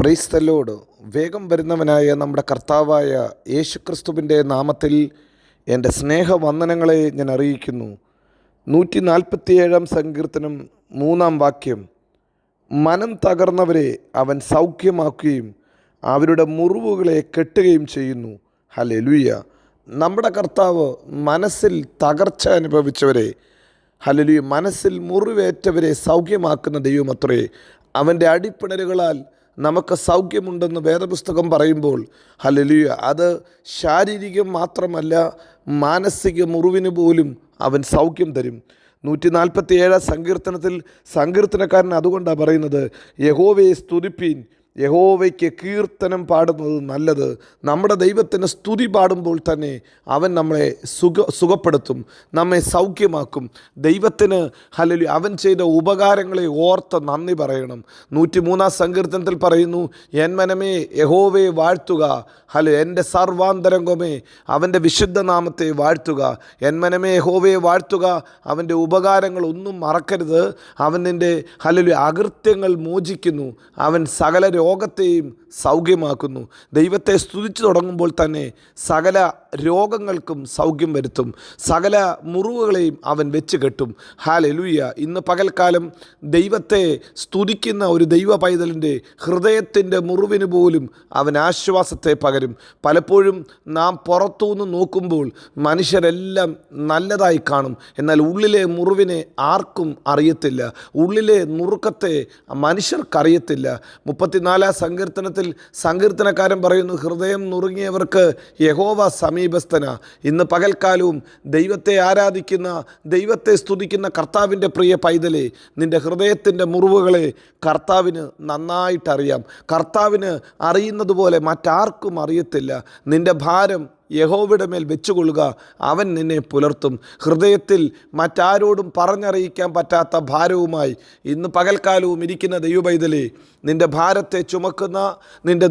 Praise the Lord വേഗം വരുന്നവനായ നമ്മുടെ കർത്താവായ യേശുക്രിസ്തുവിന്റെ നാമത്തിൽ എന്റെ സ്നേഹവന്ദനങ്ങളെ ഞാൻ അറിയിക്കുന്നു. നൂറ്റി നാൽപ്പത്തിയേഴാം സങ്കീർത്തനം മൂന്നാം വാക്യം. മനം തകർന്നവരെ അവൻ സൗഖ്യമാക്കുകയും അവരുടെ മുറിവുകളെ കെട്ടുകയും ചെയ്യുന്നു. ഹലെലുയ്യ നമ്മുടെ കർത്താവ് മനസ്സിൽ തകർച്ച അനുഭവിച്ചവരെ ഹലലുയ മനസ്സിൽ മുറിവേറ്റവരെ സൗഖ്യമാക്കുന്ന ദൈവമത്രേ അവന്റെ അടിപ്പിണരുകളാൽ നമുക്ക് സൗഖ്യമുണ്ടെന്ന് വേദപുസ്തകം പറയുമ്പോൾ ഹലലിയ അത് ശാരീരികം മാത്രമല്ല മാനസിക മുറിവിന് പോലും അവൻ സൗഖ്യം തരും. നൂറ്റി നാൽപ്പത്തി ഏഴാം സങ്കീർത്തനത്തിൽ സങ്കീർത്തനക്കാരൻ അതുകൊണ്ടാണ് പറയുന്നത് യഹോവയെ സ്തുതിപ്പീൻ യഹോവയ്ക്ക് കീർത്തനം പാടുന്നത് നല്ലത്. നമ്മുടെ ദൈവത്തിന് സ്തുതി പാടുമ്പോൾ തന്നെ അവൻ നമ്മളെ സുഖ സുഖപ്പെടുത്തും നമ്മെ സൗഖ്യമാക്കും. ദൈവത്തിന് ഹലലു അവൻ ചെയ്ത ഉപകാരങ്ങളെ ഓർത്ത് നന്ദി പറയണം. നൂറ്റി മൂന്നാം സങ്കീർത്തനത്തിൽ പറയുന്നു എൻ മനമേ യഹോവയെ വാഴ്ത്തുക. ഹലോ എന്റെ സർവാന്തരംഗമേ അവന്റെ വിശുദ്ധ നാമത്തെ വാഴ്ത്തുക. എൻ മനമേ യഹോവയെ വാഴ്ത്തുക. അവന്റെ ഉപകാരങ്ങൾ ഒന്നും മറക്കരുത്. അവൻ നിന്റെ ഹലലു അകൃത്യങ്ങൾ മോചിക്കുന്നു. അവൻ സകല രോഗത്തെയും സൗഖ്യമാക്കുന്നു. ദൈവത്തെ സ്തുതിച്ചു തുടങ്ങുമ്പോൾ തന്നെ സകല രോഗങ്ങൾക്കും സൗഖ്യം വരുത്തും. സകല മുറിവുകളെയും അവൻ വെച്ച് കെട്ടും. ഹാലെലുയ്യ ഇന്ന് പകൽക്കാലം ദൈവത്തെ സ്തുതിക്കുന്ന ഒരു ദൈവ പൈതലിന്റെ ഹൃദയത്തിന്റെ മുറിവിന് പോലും അവൻ ആശ്വാസത്തെ പകരും. പലപ്പോഴും നാം പുറത്തുനിന്ന് നോക്കുമ്പോൾ മനുഷ്യരെല്ലാം നല്ലതായി കാണും. എന്നാൽ ഉള്ളിലെ മുറിവിനെ ആർക്കും അറിയത്തില്ല. ഉള്ളിലെ നുറുക്കത്തെ മനുഷ്യർക്കറിയത്തില്ല. മുപ്പത്തിനാലാം സങ്കീർത്തനത്തിൽ സങ്കീർത്തനക്കാരൻ പറയുന്നു ഹൃദയം നുറുങ്ങിയവർക്ക് യഹോവ സമീപസ്ഥന. ഇന്ന് പകൽക്കാലവും ദൈവത്തെ ആരാധിക്കുന്ന ദൈവത്തെ സ്തുതിക്കുന്ന കർത്താവിന്റെ പ്രിയ പൈതലെ നിന്റെ ഹൃദയത്തിന്റെ മുറിവുകളെ കർത്താവിന് നന്നായിട്ടറിയാം. കർത്താവിന് അറിയുന്നത് പോലെ മറ്റാർക്കും അറിയത്തില്ല. നിന്റെ ഭാരം യഹോവയുടെ മേൽ വെച്ചുകൊള്ളുക. അവൻ നിന്നെ പുലർത്തും. ഹൃദയത്തിൽ മറ്റാരോടും പറഞ്ഞറിയിക്കാൻ പറ്റാത്ത ഭാരവുമായി ഇന്ന് പകൽക്കാലവും ഇരിക്കുന്ന ദൈവപൈതലേ നിന്റെ ഭാരത്തെ ചുമക്കുന്ന നിന്റെ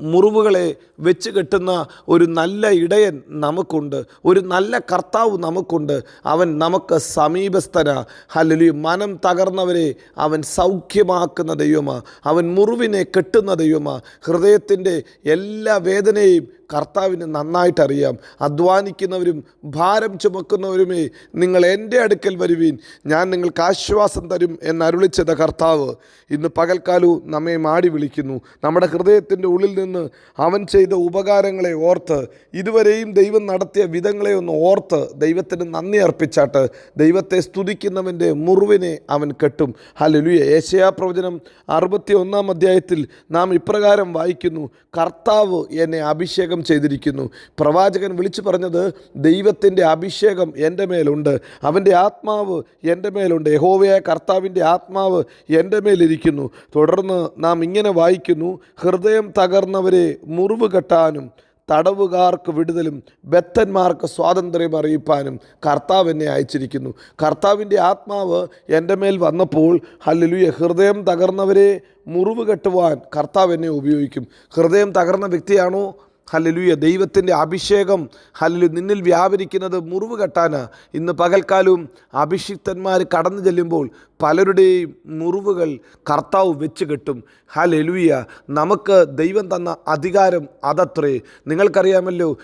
മുറിവുകളെ വെച്ച് കെട്ടുന്ന ഒരു നല്ല ഇടയൻ നമുക്കുണ്ട്. ഒരു നല്ല കർത്താവ് നമുക്കുണ്ട്. അവൻ നമുക്ക് സമീപസ്ഥന. അല്ലെങ്കിൽ മനം തകർന്നവരെ അവൻ സൗഖ്യമാക്കുന്ന ദൈവമാണ് അവൻ മുറിവിനെ കെട്ടുന്ന ദൈവമാണ് ഹൃദയത്തിന്റെ എല്ലാ വേദനയും കർത്താവിന് നന്നായിട്ട് അറിയാം അധ്വാനിക്കുന്നവരും ഭാരം ചുമക്കുന്നവരുമേ നിങ്ങൾ എന്റെ അടുക്കൽ വരുവീൻ. ഞാൻ നിങ്ങൾക്ക് ആശ്വാസം തരും എന്നരുളിച്ചത് കർത്താവ് ഇന്ന് പകൽക്കാലവും നമ്മെ മാടി വിളിക്കുന്നു. നമ്മുടെ ഹൃദയത്തിന്റെ ഉള്ളിൽ നിന്ന് അവൻ ചെയ്ത ഉപകാരങ്ങളെ ഓർത്ത് ഇതുവരെയും ദൈവം നടത്തിയ വിധങ്ങളെ ഒന്ന് ഓർത്ത് ദൈവത്തിന് നന്ദി അർപ്പിച്ചാട്ട് ദൈവത്തെ സ്തുതിക്കുന്നവന്റെ മുറിവിനെ അവൻ കെട്ടും. ഹലലുയ ഏഷ്യാ പ്രവചനം അറുപത്തി ഒന്നാം അധ്യായത്തിൽ നാം ഇപ്രകാരം വായിക്കുന്നു. കർത്താവ് എന്നെ അഭിഷേകം ചെയ്തിരിക്കുന്നു. പ്രവാചകൻ വിളിച്ചു പറഞ്ഞത് ദൈവത്തിന്റെ അഭിഷേകം എന്റെ മേലുണ്ട്. അവന്റെ ആത്മാവ് എന്റെ മേലുണ്ട്. യഹോവയായ കർത്താവിന്റെ ആത്മാവ് എന്റെ മേലിരിക്കുന്നു. തുടർന്ന് നാം ഇങ്ങനെ വായിക്കുന്നു ഹൃദയം തകർന്നവരെ മുറിവ് കെട്ടാനും തടവുകാർക്ക് വിടുതലും ബദ്ധന്മാർക്ക് സ്വാതന്ത്ര്യം അറിയിപ്പാനും കർത്താവ് എന്നെ അയച്ചിരിക്കുന്നു. കർത്താവിന്റെ ആത്മാവ് എന്റെ മേൽ വന്നപ്പോൾ ഹല്ലുയ ഹൃദയം തകർന്നവരെ മുറിവ് കെട്ടുവാൻ കർത്താവ് എന്നെ ഉപയോഗിക്കും. ഹൃദയം തകർന്ന വ്യക്തിയാണോ ഹല്ലലുയ. ദൈവത്തിന്റെ അഭിഷേകം ഹല്ലലു നിന്നിൽ വ്യാപരിക്കുന്നത് മുറിവ് കെട്ടാന് ഇന്ന് പകൽക്കാലവും അഭിഷിക്തന്മാർ കടന്നു ചെല്ലുമ്പോൾ പലരുടെയും മുറിവുകൾ കർത്താവ് വെച്ച് കെട്ടും. ഹലലുയ നമുക്ക് ദൈവം തന്ന അധികാരം അതത്രേ. നിങ്ങൾക്കറിയാമല്ലോ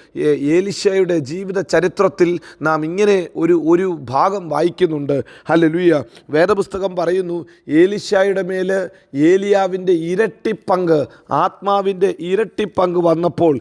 ഏലിശയുടെ ജീവിത ചരിത്രത്തിൽ നാം ഇങ്ങനെ ഒരു ഒരു ഭാഗം വായിക്കുന്നുണ്ട്. ഹലലുയ വേദപുസ്തകം പറയുന്നു ഏലിശായുടെ മേൽ ഏലിയാവിന്റെ ഇരട്ടി പങ്ക് ആത്മാവിന്റെ ഇരട്ടി പങ്ക് വന്നപ്പോൾ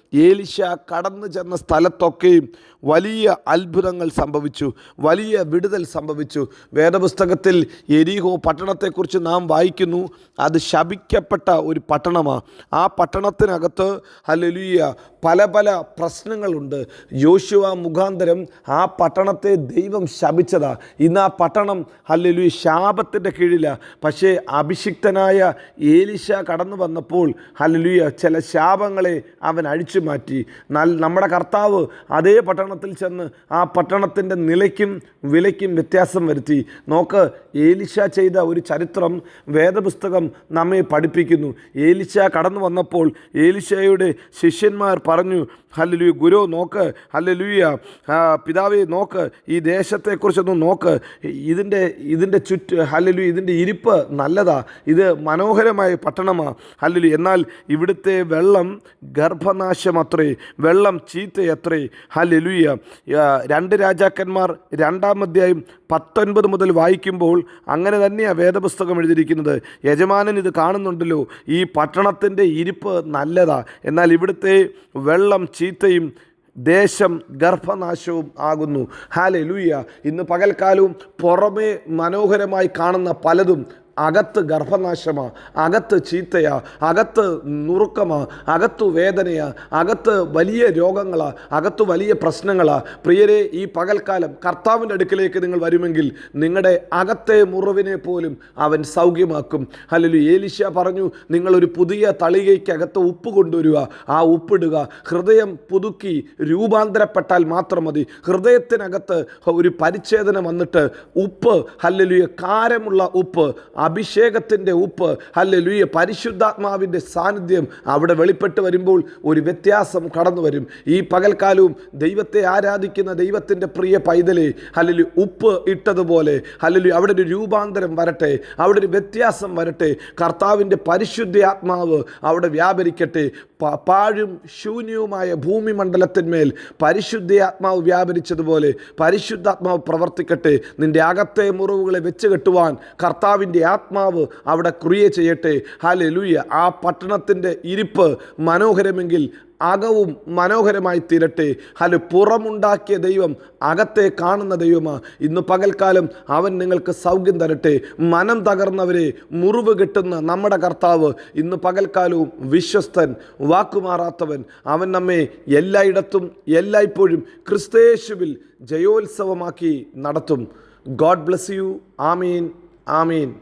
ഏലിശ കടന്നു ചെന്ന സ്ഥലത്തൊക്കെയും വലിയ അത്ഭുതങ്ങൾ സംഭവിച്ചു വലിയ വിടുതൽ സംഭവിച്ചു. വേദപുസ്തകത്തിൽ എരിഹോ പട്ടണത്തെക്കുറിച്ച് നാം വായിക്കുന്നു. അത് ശപിക്കപ്പെട്ട ഒരു പട്ടണമാണ് ആ പട്ടണത്തിനകത്ത് ഹലലുയ പല പല പ്രശ്നങ്ങളുണ്ട്. യോശുവ മുഖാന്തരം ആ പട്ടണത്തെ ദൈവം ശപിച്ചതാ. ഇന്ന് ആ പട്ടണം ഹല്ലലു ശാപത്തിന്റെ കീഴിലാണ് പക്ഷേ അഭിഷിക്തനായ ഏലിശ കടന്നു വന്നപ്പോൾ ഹല്ലലുയ ചില ശാപങ്ങളെ അവൻ അഴിച്ചു മാറ്റി. നൽ നമ്മുടെ കർത്താവ് അതേ പട്ടണത്തിൽ ചെന്ന് ആ പട്ടണത്തിന്റെ നിലയ്ക്കും വിലയ്ക്കും വ്യത്യാസം വരുത്തി. നോക്ക് ഏലിശ ചെയ്ത ഒരു ചരിത്രം വേദപുസ്തകം നമ്മെ പഠിപ്പിക്കുന്നു. ഏലിശ കടന്നു വന്നപ്പോൾ ഏലിശയുടെ ശിഷ്യന്മാർ പറഞ്ഞു ഹല്ലേലൂയ ഗുരു നോക്ക് ഹല്ലേലൂയ. പിതാവെ നോക്ക് ഈ ദേശത്തെക്കുറിച്ചൊന്ന് നോക്ക്. ഇതിന്റെ ഇതിന്റെ ചുറ്റ് ഹല്ലേലൂയ ഇതിന്റെ ഇരിപ്പ് നല്ലതാ. ഇത് മനോഹരമായ പട്ടണമാണ് ഹല്ലേലൂയ എന്നാൽ ഇവിടുത്തെ വെള്ളം ഗർഭനാശമത്രേ വെള്ളം ചീത്തയത്രേ. ഹല്ലേലൂയ. ആ, രണ്ട് രാജാക്കന്മാർ രണ്ടാം അധ്യായം പത്തൊൻപത് മുതൽ വായിക്കുമ്പോൾ അങ്ങനെ തന്നെയാണ് വേദപുസ്തകം എഴുതിയിരിക്കുന്നത്. യജമാനൻ ഇത് കാണുന്നുണ്ടല്ലോ. ഈ പട്ടണത്തിന്റെ ഇരിപ്പ് നല്ലതാ. എന്നാൽ ഇവിടുത്തെ വെള്ളം ചീത്തയും ദേശം ഗർഭനാശവും ആകുന്നു. ഹാലെ ലൂയ ഇന്ന് പകൽക്കാലവും പുറമേ മനോഹരമായി കാണുന്ന പലതും അകത്ത് ഗർഭനാശമാ അകത്ത് ചീത്തയാ അകത്ത് നുറുക്കമാ അകത്തു വേദനയാ അകത്ത് വലിയ രോഗങ്ങളാ അകത്തു വലിയ പ്രശ്നങ്ങളാ. പ്രിയരെ ഈ പകൽക്കാലം കർത്താവിന്റെ അടുക്കിലേക്ക് നിങ്ങൾ വരുമെങ്കിൽ നിങ്ങളുടെ അകത്തെ മുറിവിനെ പോലും അവൻ സൗഖ്യമാക്കും. അല്ലെങ്കിൽ ഏലിശ പറഞ്ഞു നിങ്ങളൊരു പുതിയ തളികയ്ക്കകത്ത് ഉപ്പ് കൊണ്ടുവരിക. ആ ഉപ്പിടുക ഹൃദയം പുതുക്കി രൂപാന്തരപ്പെട്ടാൽ മാത്രം മതി. ഹൃദയത്തിനകത്ത് ഒരു പരിച്ഛേദന വന്നിട്ട് ഉപ്പ് ഹല്ലലുയ കാരമുള്ള ഉപ്പ് അഭിഷേകത്തിന്റെ ഉപ്പ് ഹല്ലലുയ പരിശുദ്ധാത്മാവിന്റെ സാന്നിധ്യം അവിടെ വെളിപ്പെട്ട് വരുമ്പോൾ ഒരു വ്യത്യാസം കടന്നു വരും. ഈ പകൽക്കാലവും ദൈവത്തെ ആരാധിക്കുന്ന ദൈവത്തിന്റെ പ്രിയ പൈതലെ അല്ലെങ്കിൽ ഉപ്പ് ഇട്ടതുപോലെ അല്ലെങ്കിൽ അവിടെ ഒരു രൂപാന്തരം വരട്ടെ അവിടെ ഒരു വ്യത്യാസം വരട്ടെ കർത്താവിന്റെ പരിശുദ്ധ ആത്മാവ് അവിടെ വ്യാപരിക്കട്ടെ. പാഴും ശൂന്യവുമായ ഭൂമി മണ്ഡലത്തിന്മേൽ പരിശുദ്ധാത്മാവ് വ്യാപരിച്ചതുപോലെ പരിശുദ്ധാത്മാവ് പ്രവർത്തിക്കട്ടെ. നിന്റെ അകത്തെ മുറിവുകളെ വെച്ച് കെട്ടുവാൻ കർത്താവിന്റെ ആത്മാവ് അവിടെ ക്രിയ ചെയ്യട്ടെ. ഹാലെ ലൂയ ആ പട്ടണത്തിന്റെ ഇരിപ്പ് മനോഹരമെങ്കിൽ അകവും മനോഹരമായി തീരട്ടെ. ഹൽ പുറമുണ്ടാക്കിയ ദൈവം അകത്തെ കാണുന്ന ദൈവമാ. ഇന്ന് പകൽക്കാലം അവൻ നിങ്ങൾക്ക് സൗഖ്യം തരട്ടെ. മനം തകർന്നവരെ മുറിവ് കിട്ടുന്ന നമ്മുടെ കർത്താവ് ഇന്ന് പകൽക്കാലവും വിശ്വസ്തൻ വാക്കുമാറാത്തവൻ. അവൻ നമ്മെ എല്ലായിടത്തും എല്ലായ്പ്പോഴും ക്രിസ്തേശുവിൽ ജയോത്സവമാക്കി നടത്തും. God bless you. Amin. Amin.